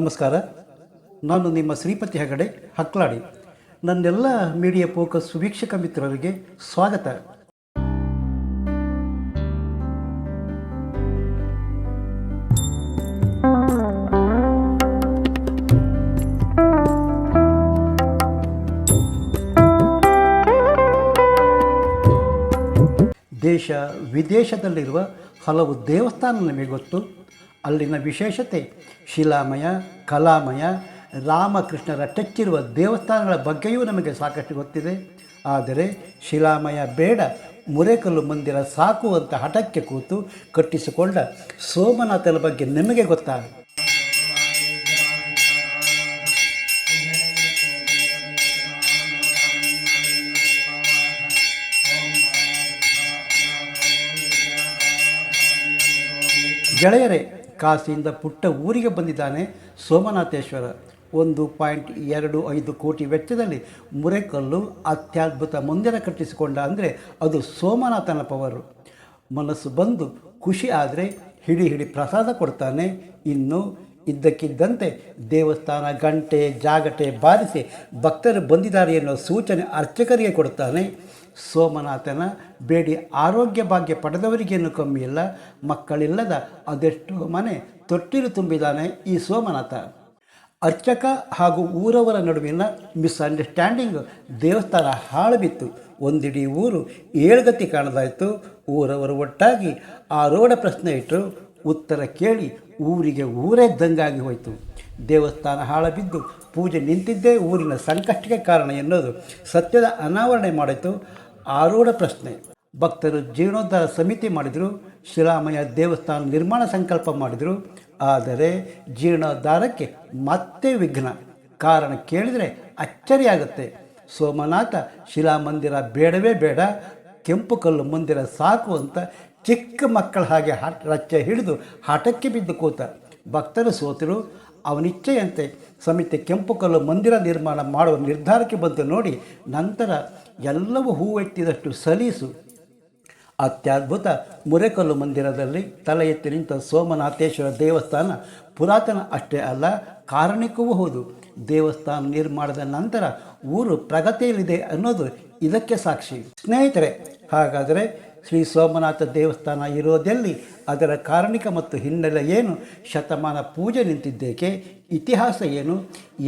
ನಮಸ್ಕಾರ. ನಾನು ನಿಮ್ಮ ಶ್ರೀಪತಿ ಹೆಗಡೆ, ಹಕ್ಲಾಡಿ. ನನ್ನೆಲ್ಲ ಮೀಡಿಯಾ ಫೋಕಸ್ ವೀಕ್ಷಕ ಮಿತ್ರರಿಗೆ ಸ್ವಾಗತ. ದೇಶ ವಿದೇಶದಲ್ಲಿರುವ ಹಲವು ದೇವಸ್ಥಾನ ನಮಗೆ ಗೊತ್ತು. ಅಲ್ಲಿನ ವಿಶೇಷತೆ ಶಿಲಾಮಯ, ಕಲಾಮಯ, ರಾಮಕೃಷ್ಣರ ಟಚ್ಚಿರುವ ದೇವಸ್ಥಾನಗಳ ಬಗ್ಗೆಯೂ ನಮಗೆ ಸಾಕಷ್ಟು ಗೊತ್ತಿದೆ. ಆದರೆ ಶಿಲಾಮಯ ಬೇಡ, ಮುರೇಕಲ್ಲು ಮಂದಿರ ಸಾಕು ಅಂತ ಹಠಕ್ಕೆ ಕೂತು ಕಟ್ಟಿಸಿಕೊಂಡ ಸೋಮನಾಥನ ಬಗ್ಗೆ ನಿಮಗೆ ಗೊತ್ತಾ? ಗೆಳೆಯರೇ ಕಾಸಿಯಿಂದ ಪುಟ್ಟ ಊರಿಗೆ ಬಂದಿದ್ದಾನೆ ಸೋಮನಾಥೇಶ್ವರ. ಒಂದು ಪಾಯಿಂಟ್ ಎರಡು ಐದು ಕೋಟಿ ವೆಚ್ಚದಲ್ಲಿ ಮುರೆಕಲ್ಲು ಅತ್ಯದ್ಭುತ ಮಂದಿರ ಕಟ್ಟಿಸಿಕೊಂಡ ಅಂದರೆ ಅದು ಸೋಮನಾಥನ ಪವರು. ಮನಸ್ಸು ಬಂದು ಖುಷಿ ಆದರೆ ಹಿಡಿ ಹಿಡಿ ಪ್ರಸಾದ ಕೊಡ್ತಾನೆ. ಇನ್ನು ಇದ್ದಕ್ಕಿದ್ದಂತೆ ದೇವಸ್ಥಾನ ಗಂಟೆ ಜಾಗಟೆ ಬಾರಿಸಿ ಭಕ್ತರು ಬಂದಿದ್ದಾರೆ ಎನ್ನುವ ಸೂಚನೆ ಅರ್ಚಕರಿಗೆ ಕೊಡ್ತಾನೆ. ಸೋಮನಾಥನ ಬೇಡಿ ಆರೋಗ್ಯ ಭಾಗ್ಯ ಪಡೆದವರಿಗೇನು ಕಮ್ಮಿ ಇಲ್ಲ, ಮಕ್ಕಳಿಲ್ಲದ ಅದೆಷ್ಟು ಮನೆ ತೊಟ್ಟಿಲು ತುಂಬಿದಾನೆ ಈ ಸೋಮನಾಥ. ಅರ್ಚಕ ಹಾಗೂ ಊರವರ ನಡುವಿನ ಮಿಸ್ಅಂಡರ್ಸ್ಟ್ಯಾಂಡಿಂಗ್ ದೇವಸ್ಥಾನ ಹಾಳುಬಿತ್ತು. ಒಂದಿಡೀ ಊರು ಏಳ್ಗತಿ ಕಾಣದಾಯಿತು. ಊರವರು ಒಟ್ಟಾಗಿ ಆ ರೋಡ ಪ್ರಶ್ನೆ ಇಟ್ಟರು ಉತ್ತರ ಕೇಳಿ ಊರಿಗೆ ಊರೇ ದಂಗಾಗಿ ಹೋಯಿತು. ದೇವಸ್ಥಾನ ಹಾಳಬಿದ್ದು ಪೂಜೆ ನಿಂತಿದ್ದೇ ಊರಿನ ಸಂಕಷ್ಟಕ್ಕೆ ಕಾರಣ ಎನ್ನೋದು ಸತ್ಯದ ಅನಾವರಣೆ ಮಾಡಿತು. ಆರೂಢ ಪ್ರಶ್ನೆ. ಭಕ್ತರು ಜೀರ್ಣೋದ್ಧಾರ ಸಮಿತಿ ಮಾಡಿದರು ಶಿಲಾಮಯ ದೇವಸ್ಥಾನ ನಿರ್ಮಾಣ ಸಂಕಲ್ಪ ಮಾಡಿದರು, ಆದರೆ ಜೀರ್ಣೋದ್ಧಾರಕ್ಕೆ ಮತ್ತೆ ವಿಘ್ನ. ಕಾರಣ ಕೇಳಿದರೆ ಅಚ್ಚರಿಯಾಗುತ್ತೆ. ಸೋಮನಾಥ, ಶಿಲಾಮಂದಿರ ಬೇಡವೇ ಬೇಡ, ಕೆಂಪು ಕಲ್ಲು ಮಂದಿರ ಸಾಕು ಅಂತ ಚಿಕ್ಕ ಮಕ್ಕಳ ಹಾಗೆ ಹಾಟ ರಚ್ಚೆ ಹಿಡಿದು ಹಠಕ್ಕೆ ಬಿದ್ದು ಕೂತ. ಭಕ್ತರು ಸೋತರು, ಅವನಿಚ್ಛೆಯಂತೆ. ಸಮಿತಿ ಕೆಂಪು ಕಲ್ಲು ಮಂದಿರ ನಿರ್ಮಾಣ ಮಾಡುವ ನಿರ್ಧಾರಕ್ಕೆ ಬಂತು ನೋಡಿ ನಂತರ ಎಲ್ಲವೂ ಹೂವೆತ್ತಿದಷ್ಟು ಸಲೀಸು. ಅತ್ಯದ್ಭುತ ಮುರೆಕಲ್ಲು ಮಂದಿರದಲ್ಲಿ ತಲೆ ಎತ್ತಿ ನಿಂತ ಸೋಮನಾಥೇಶ್ವರ ದೇವಸ್ಥಾನ ಪುರಾತನ ಅಷ್ಟೇ ಅಲ್ಲ, ಕಾರಣಿಕವೂ ಹೌದು. ದೇವಸ್ಥಾನ ನಿರ್ಮಾಣದ ನಂತರ ಊರು ಪ್ರಗತಿಯಲ್ಲಿದೆ ಅನ್ನೋದು ಇದಕ್ಕೆ ಸಾಕ್ಷಿ. ಸ್ನೇಹಿತರೆ, ಹಾಗಾದರೆ ಶ್ರೀ ಸೋಮನಾಥ ದೇವಸ್ಥಾನ ಇರೋದೆಲ್ಲಿ? ಅದರ ಕಾರಣಿಕ ಮತ್ತು ಹಿನ್ನೆಲೆ ಏನು? ಶತಮಾನ ಪೂಜೆ ನಿಂತಿದ್ದೇಕೆ? ಇತಿಹಾಸ ಏನು?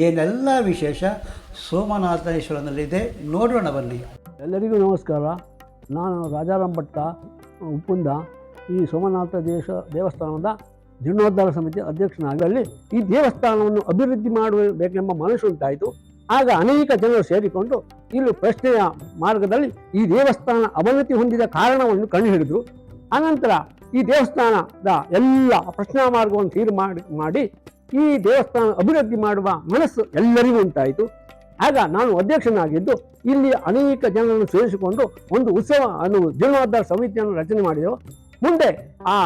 ಏನೆಲ್ಲ ವಿಶೇಷ? ಸೋಮನಾಥೇಶ್ವರನಲ್ಲಿದೆ ನೋಡೋಣ ಬನ್ನಿ. ಎಲ್ಲರಿಗೂ ನಮಸ್ಕಾರ. ನಾನು ರಾಜಾರಾಮ್ ಭಟ್ಟ ಉಪ್ಪುಂದ, ಈ ಸೋಮನಾಥ ದೇಶ, ದೇವಸ್ಥಾನದ ಜೀರ್ಣೋದ್ಧಾರ ಸಮಿತಿ ಅಧ್ಯಕ್ಷನಾಗಲಿ ಈ ದೇವಸ್ಥಾನವನ್ನು ಅಭಿವೃದ್ಧಿ ಮಾಡಬೇಕೆಂಬ ಮನಸ್ಸು ಉಂಟಾಯಿತು. ಆಗ ಅನೇಕ ಜನರು ಸೇರಿಕೊಂಡು ಇಲ್ಲಿ ಪ್ರಶ್ನೆಯ ಮಾರ್ಗದಲ್ಲಿ ಈ ದೇವಸ್ಥಾನ ಅವನತಿ ಹೊಂದಿದ ಕಾರಣವನ್ನು ಕಂಡುಹಿಡಿದರು. ಅನಂತರ ಈ ದೇವಸ್ಥಾನದ ಎಲ್ಲ ಪ್ರಶ್ನಾ ಮಾರ್ಗವನ್ನು ತೀರ್ಮಾನ ಮಾಡಿ ಈ ದೇವಸ್ಥಾನ ಅಭಿವೃದ್ಧಿ ಮಾಡುವ ಮನಸ್ಸು ಎಲ್ಲರಿಗೂ ಉಂಟಾಯಿತು. ಆಗ ನಾನು ಅಧ್ಯಕ್ಷನಾಗಿದ್ದು ಇಲ್ಲಿ ಅನೇಕ ಜನರನ್ನು ಸೇರಿಸಿಕೊಂಡು ಒಂದು ಉತ್ಸವ ಅನ್ನು ಜೀರ್ಣೋದ್ಧಾರ ಸಮಿತಿಯನ್ನು ರಚನೆ ಮಾಡಿದೆವು. ಮುಂದೆ ಆ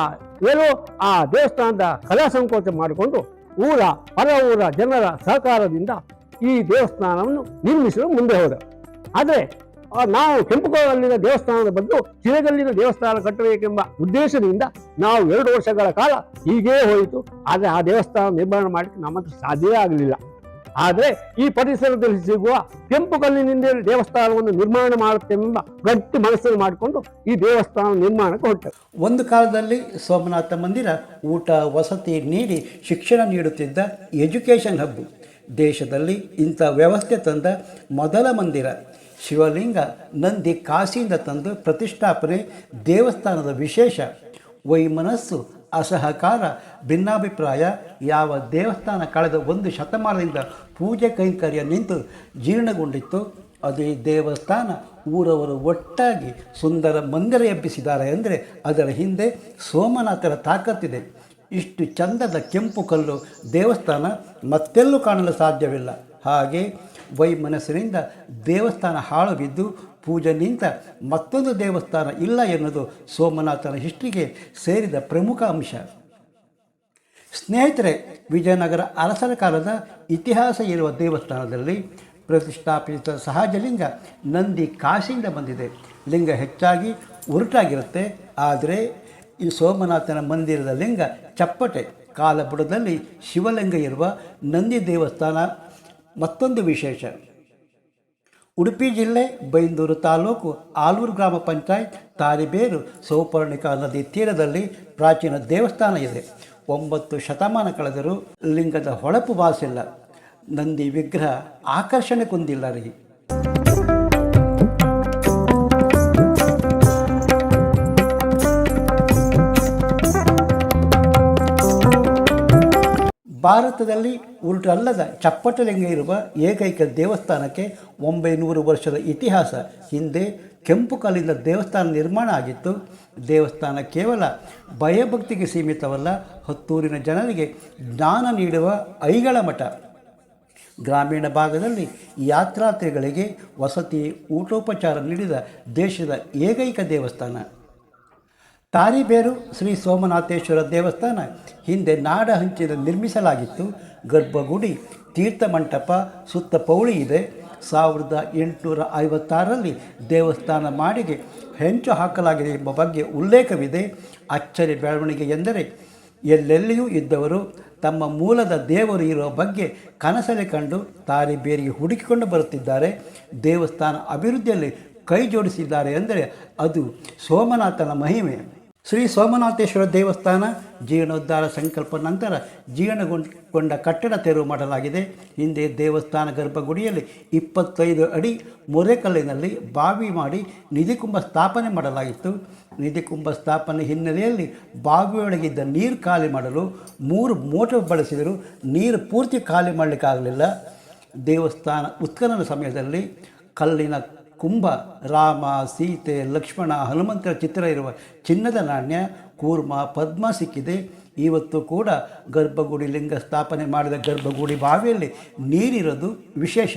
ಏನೋ ಆ ದೇವಸ್ಥಾನದ ಕಲಾ ಸಂಕೋಚ ಮಾಡಿಕೊಂಡು ಊರ, ಪರ ಊರ ಜನರ ಸಹಕಾರದಿಂದ ಈ ದೇವಸ್ಥಾನವನ್ನು ನಿರ್ಮಿಸಲು ಮುಂದೆ ಹೋದ. ಆದರೆ ನಾವು ಕೆಂಪುಕೋಲಲ್ಲಿನ ದೇವಸ್ಥಾನದ ಬದಲು ಚಿರಗಲ್ಲಿನ ದೇವಸ್ಥಾನ ಕಟ್ಟಬೇಕೆಂಬ ಉದ್ದೇಶದಿಂದ ನಾವು ಎರಡು ವರ್ಷಗಳ ಕಾಲ ಹೀಗೇ ಹೋಯಿತು. ಆದರೆ ಆ ದೇವಸ್ಥಾನ ನಿರ್ಮಾಣ ಮಾಡಲಿಕ್ಕೆ ನಮ್ಮ ಸಾಧ್ಯ ಆಗಲಿಲ್ಲ. ಆದರೆ ಈ ಪರಿಸರದಲ್ಲಿ ಸಿಗುವ ಕೆಂಪು ಕಲ್ಲಿನಿಂದ ದೇವಸ್ಥಾನವನ್ನು ನಿರ್ಮಾಣ ಮಾಡುತ್ತೆಂಬ ಗಟ್ಟಿ ಮನಸ್ಸನ್ನು ಮಾಡಿಕೊಂಡು ಈ ದೇವಸ್ಥಾನ ನಿರ್ಮಾಣಕ್ಕೆ ಹೊರಟರು. ಒಂದು ಕಾಲದಲ್ಲಿ ಸೋಮನಾಥ ಮಂದಿರ ಊಟ, ವಸತಿ ನೀಡಿ ಶಿಕ್ಷಣ ನೀಡುತ್ತಿದ್ದ ಎಜುಕೇಷನ್ ಹಬ್ಬು. ದೇಶದಲ್ಲಿ ಇಂಥ ವ್ಯವಸ್ಥೆ ತಂದ ಮೊದಲ ಮಂದಿರ ಶಿವಲಿಂಗ ನಂದಿ ಕಾಶಿಯಿಂದ ತಂದು ಪ್ರತಿಷ್ಠಾಪನೆ ದೇವಸ್ಥಾನದ ವಿಶೇಷ. ವೈಮನಸ್ಸು ಅಸಹಕಾರ, ಭಿನ್ನಾಭಿಪ್ರಾಯ, ಯಾವ ದೇವಸ್ಥಾನ ಕಳೆದ ಒಂದು ಶತಮಾನದಿಂದ ಪೂಜೆ ಕೈಂಕರ್ಯ ನಿಂತು ಜೀರ್ಣಗೊಂಡಿತ್ತು. ಅದೇ ದೇವಸ್ಥಾನ ಊರವರು ಒಟ್ಟಾಗಿ ಸುಂದರ ಮಂದಿರ ಎಬ್ಬಿಸಿದ್ದಾರೆ ಅಂದರೆ ಅದರ ಹಿಂದೆ ಸೋಮನಾಥರ ತಾಕತ್ತಿದೆ. ಇಷ್ಟು ಚಂದದ ಕೆಂಪು ಕಲ್ಲು ದೇವಸ್ಥಾನ ಮತ್ತೆಲ್ಲೂ ಕಾಣಲು ಸಾಧ್ಯವಿಲ್ಲ. ಹಾಗೆ ವೈಮನಸ್ಸಿನಿಂದ ದೇವಸ್ಥಾನ ಹಾಳು ಬಿದ್ದು ಪೂಜೆ ನಿಂತ ಮತ್ತೊಂದು ದೇವಸ್ಥಾನ ಇಲ್ಲ ಎನ್ನುವುದು ಸೋಮನಾಥನ ಹಿಸ್ಟ್ರಿಗೆ ಸೇರಿದ ಪ್ರಮುಖ ಅಂಶ. ಸ್ನೇಹಿತರೆ, ವಿಜಯನಗರ ಅರಸರ ಕಾಲದ ಇತಿಹಾಸ ಇರುವ ದೇವಸ್ಥಾನದಲ್ಲಿ ಪ್ರತಿಷ್ಠಾಪಿತ ಸಹಜಲಿಂಗ ನಂದಿ ಕಾಶಿಯಿಂದ ಬಂದಿದೆ. ಲಿಂಗ ಹೆಚ್ಚಾಗಿ ಉರುಟಾಗಿರುತ್ತೆ. ಆದರೆ ಈ ಸೋಮನಾಥನ ಮಂದಿರದ ಲಿಂಗ ಚಪ್ಪಟೆ, ಕಾಲಬುಡದಲ್ಲಿ ಶಿವಲಿಂಗ ಇರುವ ನಂದಿ ದೇವಸ್ಥಾನ ಮತ್ತೊಂದು ವಿಶೇಷ. ಉಡುಪಿ ಜಿಲ್ಲೆ ಬೈಂದೂರು ತಾಲೂಕು ಆಲೂರು ಗ್ರಾಮ ಪಂಚಾಯತ್ ತಾರಿಬೇರು ಸೌಪರ್ಣಿಕಾ ನದಿ ತೀರದಲ್ಲಿ ಪ್ರಾಚೀನ ದೇವಸ್ಥಾನ ಇದೆ. ಒಂಬತ್ತು ಶತಮಾನ ಕಳೆದರೂ ಲಿಂಗದ ಹೊಳಪು ಬಾಸಿಲ್ಲ ನಂದಿ ವಿಗ್ರಹ ಆಕರ್ಷಣೆ ಕುಂದಿಲ್ಲ ರೀ. ಭಾರತದಲ್ಲಿ ಉರುಟಲ್ಲದ ಚಪ್ಪಟಲಿಂಗ ಇರುವ ಏಕೈಕ ದೇವಸ್ಥಾನಕ್ಕೆ ಒಂಬೈನೂರು ವರ್ಷದ ಇತಿಹಾಸ ಹಿಂದೆ ಕೆಂಪು ಕಲ್ಲಿನ ದೇವಸ್ಥಾನ ನಿರ್ಮಾಣ ಆಗಿತ್ತು. ದೇವಸ್ಥಾನ ಕೇವಲ ಭಯಭಕ್ತಿಗೆ ಸೀಮಿತವಲ್ಲ, ಹತ್ತೂರಿನ ಜನರಿಗೆ ಜ್ಞಾನ ನೀಡುವ ಐಗಳ ಮಠ. ಗ್ರಾಮೀಣ ಭಾಗದಲ್ಲಿ ಯಾತ್ರಾರ್ಥಿಗಳಿಗೆ ವಸತಿ ಊಟೋಪಚಾರ ನೀಡಿದ ದೇಶದ ಏಕೈಕ ದೇವಸ್ಥಾನ. ತಾರಿಬೇರು ಶ್ರೀ ಸೋಮನಾಥೇಶ್ವರ ದೇವಸ್ಥಾನ. ಹಿಂದೆ ನಾಡ ಹಂಚಿನ ನಿರ್ಮಿಸಲಾಗಿತ್ತು. ಗರ್ಭಗುಡಿ, ತೀರ್ಥ ಮಂಟಪ, ಸುತ್ತ ಪೌಳಿ ಇದೆ. ಸಾವಿರದ ಎಂಟುನೂರ ಐವತ್ತಾರರಲ್ಲಿ ದೇವಸ್ಥಾನ ಮಾಡಿಗೆ ಹೆಂಚು ಹಾಕಲಾಗಿದೆ ಎಂಬ ಬಗ್ಗೆ ಉಲ್ಲೇಖವಿದೆ. ಅಚ್ಚರಿ ಬೆಳವಣಿಗೆ ಎಂದರೆ, ಎಲ್ಲೆಲ್ಲಿಯೂ ಇದ್ದವರು ತಮ್ಮ ಮೂಲದ ದೇವರು ಇರುವ ಬಗ್ಗೆ ಕನಸಲ್ಲಿ ಕಂಡು ತಾರಿಬೇರಿಗೆ ಹುಡುಕಿಕೊಂಡು ಬರುತ್ತಿದ್ದಾರೆ. ದೇವಸ್ಥಾನ ಅಭಿವೃದ್ಧಿಯಲ್ಲಿ ಕೈ ಜೋಡಿಸಿದ್ದಾರೆ ಅಂದರೆ ಅದು ಸೋಮನಾಥನ ಮಹಿಮೆ. ಶ್ರೀ ಸೋಮನಾಥೇಶ್ವರ ದೇವಸ್ಥಾನ, ಜೀರ್ಣೋದ್ಧಾರ ಸಂಕಲ್ಪ ನಂತರ ಜೀರ್ಣಗೊಂಡ ಕಟ್ಟಡ ತೆರವು ಮಾಡಲಾಗಿದೆ. ಹಿಂದೆ ದೇವಸ್ಥಾನ ಗರ್ಭಗುಡಿಯಲ್ಲಿ ಇಪ್ಪತ್ತೈದು ಅಡಿ ಮೊರೆಕಲ್ಲಿನಲ್ಲಿ ಬಾವಿ ಮಾಡಿ ನಿಧಿಕುಂಭ ಸ್ಥಾಪನೆ ಮಾಡಲಾಗಿತ್ತು. ನಿಧಿಕುಂಭ ಸ್ಥಾಪನೆ ಹಿನ್ನೆಲೆಯಲ್ಲಿ ಬಾವಿಯೊಳಗಿದ್ದ ನೀರು ಖಾಲಿ ಮಾಡಲು ಮೂರು ಮೋಟರ್ ಬಳಸಿದರು ನೀರು ಪೂರ್ತಿ ಖಾಲಿ ಮಾಡಲಿಕ್ಕಾಗಲಿಲ್ಲ. ದೇವಸ್ಥಾನ ಉತ್ಖನನ ಸಮಯದಲ್ಲಿ ಕಲ್ಲಿನ ಕುಂಭ, ರಾಮ, ಸೀತೆ, ಲಕ್ಷ್ಮಣ, ಹನುಮಂತರ ಚಿತ್ರ ಇರುವ ಚಿನ್ನದ ನಾಣ್ಯ, ಕೂರ್ಮ, ಪದ್ಮ ಸಿಕ್ಕಿದೆ. ಇವತ್ತು ಕೂಡ ಗರ್ಭಗುಡಿ ಲಿಂಗ ಸ್ಥಾಪನೆ ಮಾಡಿದ ಗರ್ಭಗುಡಿ ಬಾವಿಯಲ್ಲಿ ನೀರಿರೋದು ವಿಶೇಷ.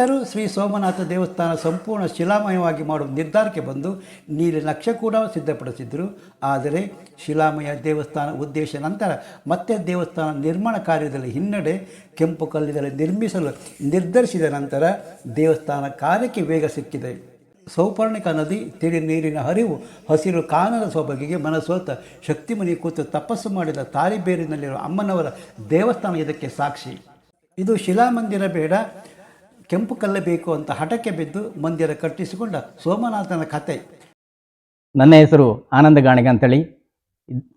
ಭಕ್ತರು ಶ್ರೀ ಸೋಮನಾಥ ದೇವಸ್ಥಾನ ಸಂಪೂರ್ಣ ಶಿಲಾಮಯವಾಗಿ ಮಾಡುವ ನಿರ್ಧಾರಕ್ಕೆ ಬಂದು ನೀಲಿ ನಕ್ಷೆ ಕೂಡ ಸಿದ್ಧಪಡಿಸಿದ್ದರು ಆದರೆ ಶಿಲಾಮಯ ದೇವಸ್ಥಾನ ಉದ್ದೇಶ ನಂತರ ಮತ್ತೆ ದೇವಸ್ಥಾನ ನಿರ್ಮಾಣ ಕಾರ್ಯದಲ್ಲಿ ಹಿನ್ನಡೆ ಕೆಂಪು ಕಲ್ಲಿನಲ್ಲಿ ನಿರ್ಮಿಸಲು ನಿರ್ಧರಿಸಿದ ನಂತರ ದೇವಸ್ಥಾನ ಕಾರ್ಯಕ್ಕೆ ವೇಗ ಸಿಕ್ಕಿದೆ. ಸೌಪರ್ಣಿಕ ನದಿ ತಿಳಿ ನೀರಿನ ಹರಿವು, ಹಸಿರು ಕಾನದ ಸೊಬಗಿಗೆ ಮನಸೋತ ಶಕ್ತಿಮನಿ ಕೂತು ತಪಸ್ಸು ಮಾಡಿದ ತಾರಿಬೇರಿನಲ್ಲಿರುವ ಅಮ್ಮನವರ ದೇವಸ್ಥಾನ ಇದಕ್ಕೆ ಸಾಕ್ಷಿ. ಇದು ಶಿಲಾಮಂದಿರ ಬೇಡ ಕೆಂಪು ಕಲ್ಲೇ ಬೇಕು ಅಂತ ಹಠಕ್ಕೆ ಬಿದ್ದು ಮಂದಿರ ಕಟ್ಟಿಸಿಕೊಂಡ ಸೋಮನಾಥನ ಕತೆ. ನನ್ನ ಹೆಸರು ಆನಂದ ಗಾಣಿಗ ಅಂತೇಳಿ.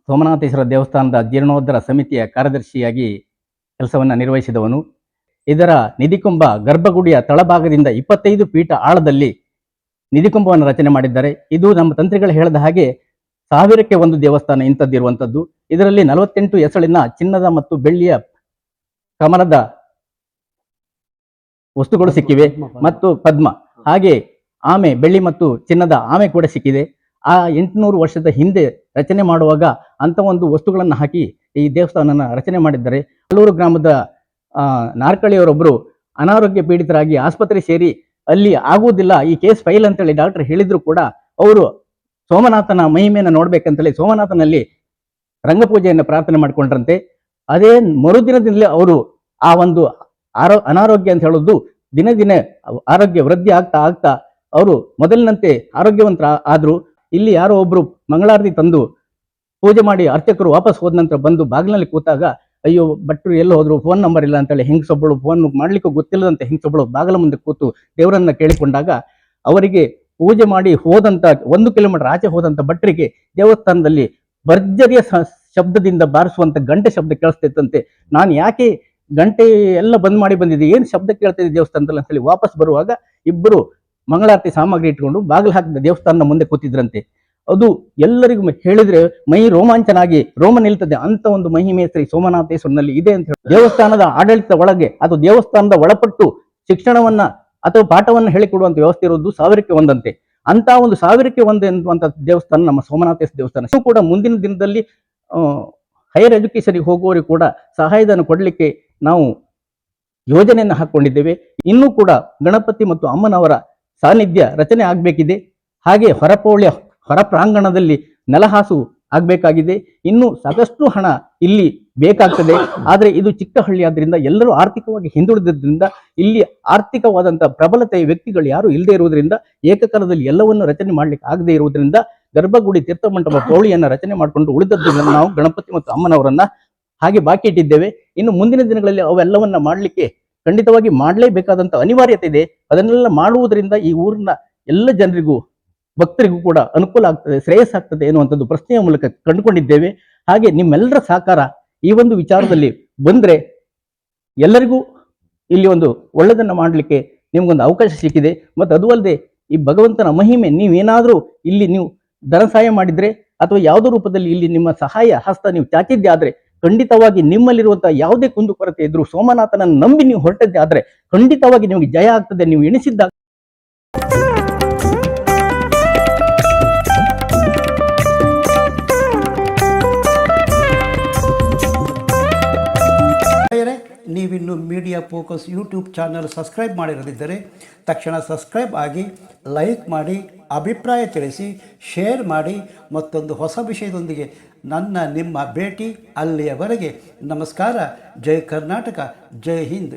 ಸೋಮನಾಥೇಶ್ವರ ದೇವಸ್ಥಾನದ ಜೀರ್ಣೋದ್ಧರ ಸಮಿತಿಯ ಕಾರ್ಯದರ್ಶಿಯಾಗಿ ಕೆಲಸವನ್ನು ನಿರ್ವಹಿಸಿದವನು. ಇದರ ನಿಧಿಕುಂಬ ಗರ್ಭಗುಡಿಯ ತಳಭಾಗದಿಂದ ಇಪ್ಪತ್ತೈದು ಪೀಠ ಆಳದಲ್ಲಿ ನಿಧಿಕುಂಭವನ್ನು ರಚನೆ ಮಾಡಿದ್ದಾರೆ. ಇದು ನಮ್ಮ ತಂತ್ರಿಗಳು ಹೇಳಿದ ಹಾಗೆ ಸಾವಿರಕ್ಕೆ ಒಂದು ದೇವಸ್ಥಾನ ಇಂಥದ್ದಿರುವಂಥದ್ದು. ಇದರಲ್ಲಿ ನಲವತ್ತೆಂಟು ಹೆಸಳಿನ ಚಿನ್ನದ ಮತ್ತು ಬೆಳ್ಳಿಯ ಕಮಲದ ವಸ್ತುಗಳು ಸಿಕ್ಕಿವೆ ಮತ್ತು ಪದ್ಮ. ಹಾಗೆ ಆಮೆ ಬೆಳ್ಳಿ ಮತ್ತು ಚಿನ್ನದ ಆಮೆ ಕೂಡ ಸಿಕ್ಕಿದೆ. ಆ ಎಂಟುನೂರು ವರ್ಷದ ಹಿಂದೆ ರಚನೆ ಮಾಡುವಾಗ ಅಂತ ಒಂದು ವಸ್ತುಗಳನ್ನು ಹಾಕಿ ಈ ದೇವಸ್ಥಾನನ ರಚನೆ ಮಾಡಿದ್ದಾರೆ. ಹಲೂರು ಗ್ರಾಮದ ಆ, ನಾರ್ಕಳಿಯವರೊಬ್ಬರು ಅನಾರೋಗ್ಯ ಪೀಡಿತರಾಗಿ ಆಸ್ಪತ್ರೆ ಸೇರಿ ಅಲ್ಲಿ ಆಗುವುದಿಲ್ಲ ಈ ಕೇಸ್ ಫೈಲ್ ಅಂತೇಳಿ ಡಾಕ್ಟರ್ ಹೇಳಿದ್ರು ಕೂಡ ಅವರು ಸೋಮನಾಥನ ಮಹಿಮೆಯನ್ನು ನೋಡ್ಬೇಕಂತೇಳಿ ಸೋಮನಾಥನಲ್ಲಿ ರಂಗಪೂಜೆಯನ್ನು ಪ್ರಾರ್ಥನೆ ಮಾಡಿಕೊಂಡ್ರಂತೆ. ಅದೇ ಮರುದಿನದಿಂದಲೇ ಅವರು ಆ ಒಂದು ಆರೋ ಅನಾರೋಗ್ಯ ಅಂತ ಹೇಳೋದು ದಿನ ದಿನ ಆರೋಗ್ಯ ವೃದ್ಧಿ ಆಗ್ತಾ ಆಗ್ತಾ ಅವರು ಮೊದಲಿನಂತೆ ಆರೋಗ್ಯವಂತರ ಆದ್ರು ಇಲ್ಲಿ ಯಾರೋ ಒಬ್ರು ಮಂಗಳಾರತಿ ತಂದು ಪೂಜೆ ಮಾಡಿ ಅರ್ಚಕರು ವಾಪಸ್ ಹೋದ ನಂತರ ಬಂದು ಬಾಗಿಲಲ್ಲಿ ಕೂತಾಗ, ಅಯ್ಯೋ, ಭಟ್ರು ಎಲ್ಲಿ ಹೋದ್ರು? ಫೋನ್ ನಂಬರ್ ಇಲ್ಲ ಅಂತೇಳಿ ಹೆಂಗಸೊಬ್ಬಳು ಫೋನ್ ಮಾಡ್ಲಿಕ್ಕೂ ಗೊತ್ತಿಲ್ಲದಂತೆ ಹೆಂಗಸೊಬ್ಬಳು ಬಾಗಿಲ ಮುಂದೆ ಕೂತು ದೇವರನ್ನ ಕೇಳಿಕೊಂಡಾಗ ಅವರಿಗೆ ಪೂಜೆ ಮಾಡಿ ಹೋದಂತ ಒಂದು ಕಿಲೋಮೀಟರ್ ಆಚೆ ಹೋದಂತ ಭಟ್ರಿಗೆ ದೇವಸ್ಥಾನದಲ್ಲಿ ಭರ್ಜರಿಯ ಶಬ್ದದಿಂದ ಬಾರಿಸುವಂತ ಗಂಟೆ ಶಬ್ದ ಕೇಳಿಸ್ತಿತ್ತಂತೆ. ನಾನು ಯಾಕೆ ಗಂಟೆ ಎಲ್ಲ ಬಂದ್ ಮಾಡಿ ಬಂದಿದೆ. ಏನು ಶಬ್ದ ಕೇಳ್ತಿದೆ ದೇವಸ್ಥಾನದಲ್ಲಿ ಅಂತೇಳಿ ವಾಪಸ್ ಬರುವಾಗ ಇಬ್ಬರು ಮಂಗಳಾರತಿ ಸಾಮಗ್ರಿ ಇಟ್ಕೊಂಡು ಬಾಗಿಲು ಹಾಕಿದ ದೇವಸ್ಥಾನದ ಮುಂದೆ ಕೂತಿದ್ರಂತೆ. ಅದು ಎಲ್ಲರಿಗೂ ಹೇಳಿದ್ರೆ ಮೈ ರೋಮಾಂಚನಾಗಿ ರೋಮ ನಿಲ್ತದೆ. ಅಂತ ಒಂದು ಮಹಿಮೆ ಶ್ರೀ ಸೋಮನಾಥೇಶ್ವರನಲ್ಲಿ ಇದೆ ಅಂತ ಹೇಳಿ ದೇವಸ್ಥಾನದ ಆಡಳಿತ ಒಳಗೆ ಅದು ದೇವಸ್ಥಾನದ ಒಳಪಟ್ಟು ಶಿಕ್ಷಣವನ್ನ ಅಥವಾ ಪಾಠವನ್ನ ಹೇಳಿಕೊಡುವಂತ ವ್ಯವಸ್ಥೆ ಇರೋದು ಸಾವಿರಕ್ಕೆ ಒಂದಂತೆ. ಅಂತ ಒಂದು ಸಾವಿರಕ್ಕೆ ಒಂದು ಎನ್ನುವಂತ ದೇವಸ್ಥಾನ ನಮ್ಮ ಸೋಮನಾಥೇಶ್ವರ ದೇವಸ್ಥಾನ. ಕೂಡ ಮುಂದಿನ ದಿನದಲ್ಲಿ ಹೈಯರ್ ಎಜುಕೇಶನ್ಗೆ ಹೋಗುವವರಿಗೆ ಕೂಡ ಸಹಾಯಧನ ಕೊಡಲಿಕ್ಕೆ ನಾವು ಯೋಜನೆಯನ್ನು ಹಾಕೊಂಡಿದ್ದೇವೆ ಇನ್ನೂ ಕೂಡ ಗಣಪತಿ ಮತ್ತು ಅಮ್ಮನವರ ಸಾನ್ನಿಧ್ಯ ರಚನೆ ಆಗಬೇಕಿದೆ. ಹಾಗೆ ಹೊರಪೌಳ್ಯ, ಹೊರ ಪ್ರಾಂಗಣದಲ್ಲಿ ನೆಲಹಾಸು ಆಗಬೇಕಾಗಿದೆ. ಇನ್ನು ಸಾಕಷ್ಟು ಹಣ ಇಲ್ಲಿ ಬೇಕಾಗ್ತದೆ. ಆದರೆ ಇದು ಚಿಕ್ಕಹಳ್ಳಿ ಆದ್ದರಿಂದ ಎಲ್ಲರೂ ಆರ್ಥಿಕವಾಗಿ ಹಿಂದುಳಿದ್ರಿಂದ ಇಲ್ಲಿ ಆರ್ಥಿಕವಾದಂಥ ಪ್ರಬಲತೆಯ ವ್ಯಕ್ತಿಗಳು ಯಾರು ಇಲ್ಲದೇ ಇರುವುದರಿಂದ, ಏಕಕಾಲದಲ್ಲಿ ಎಲ್ಲವನ್ನು ರಚನೆ ಮಾಡಲಿಕ್ಕೆ ಆಗದೇ ಇರುವುದರಿಂದ ಗರ್ಭಗುಡಿ ತೀರ್ಥಮಂಟಪ ಪೌಳಿಯನ್ನು ರಚನೆ ಮಾಡಿಕೊಂಡು ಉಳಿದದ್ದನ್ನ ನಾವು ಗಣಪತಿ ಮತ್ತು ಅಮ್ಮನವರನ್ನ ಹಾಗೆ ಬಾಕಿ ಇಟ್ಟಿದ್ದೇವೆ. ಇನ್ನು ಮುಂದಿನ ದಿನಗಳಲ್ಲಿ ಅವೆಲ್ಲವನ್ನ ಮಾಡಲಿಕ್ಕೆ ಖಂಡಿತವಾಗಿ ಮಾಡಲೇಬೇಕಾದಂತ ಅನಿವಾರ್ಯತೆ ಇದೆ. ಅದನ್ನೆಲ್ಲ ಮಾಡುವುದರಿಂದ ಈ ಊರಿನ ಎಲ್ಲ ಜನರಿಗೂ, ಭಕ್ತರಿಗೂ ಕೂಡ ಅನುಕೂಲ ಆಗ್ತದೆ ಶ್ರೇಯಸ್ಸಾಗ್ತದೆ ಎನ್ನುವಂಥದ್ದು ಪ್ರಶ್ನೆಯ ಮೂಲಕ ಕಂಡುಕೊಂಡಿದ್ದೇವೆ. ಹಾಗೆ ನಿಮ್ಮೆಲ್ಲರ ಸಹಕಾರ ಈ ಒಂದು ವಿಚಾರದಲ್ಲಿ ಬಂದ್ರೆ ಎಲ್ಲರಿಗೂ ಇಲ್ಲಿ ಒಂದು ಒಳ್ಳೆದನ್ನ ಮಾಡಲಿಕ್ಕೆ ನಿಮ್ಗೊಂದು ಅವಕಾಶ ಸಿಕ್ಕಿದೆ. ಮತ್ತು ಅದು ಅಲ್ಲದೆ ಈ ಭಗವಂತನ ಮಹಿಮೆ, ನೀವೇನಾದರೂ ಇಲ್ಲಿ ನೀವು ಧನ ಸಹಾಯ ಮಾಡಿದ್ರೆ ಅಥವಾ ಯಾವುದೋ ರೂಪದಲ್ಲಿ ಇಲ್ಲಿ ನಿಮ್ಮ ಸಹಾಯ, ಹಸ್ತ ನೀವು ಚಾಚಿದ್ದೆ ಆದ್ರೆ ಖಂಡಿತವಾಗಿ ನಿಮ್ಮಲ್ಲಿರುವಂತಹ ಯಾವುದೇ ಕುಂದುಕೊರತೆ ಇದ್ರೂ ಸೋಮನಾಥನನ್ನು ನಂಬಿ ನೀವು ಹೊರಟದ್ದೇ ಆದ್ರೆ ಖಂಡಿತವಾಗಿ ನಿಮಗೆ ಜಯ ಆಗ್ತದೆ, ನೀವು ಎಣಿಸಿದ್ದ ಗೆಳೆಯರೇ ನೀವಿನ್ನು media focus YouTube channel subscribe ಮಾಡಿರದಿದ್ದರೆ ತಕ್ಷಣ ಸಬ್ಸ್ಕ್ರೈಬ್ ಆಗಿ ಲೈಕ್ ಮಾಡಿ, ಅಭಿಪ್ರಾಯ ತಿಳಿಸಿ ಶೇರ್ ಮಾಡಿ, ಮತ್ತೊಂದು ಹೊಸ ವಿಷಯದೊಂದಿಗೆ ನನ್ನ ನಿಮ್ಮ ಭೇಟಿ ಅಲ್ಲಿಯವರೆಗೆ. ನಮಸ್ಕಾರ. ಜೈ ಕರ್ನಾಟಕ. ಜೈ ಹಿಂದ್.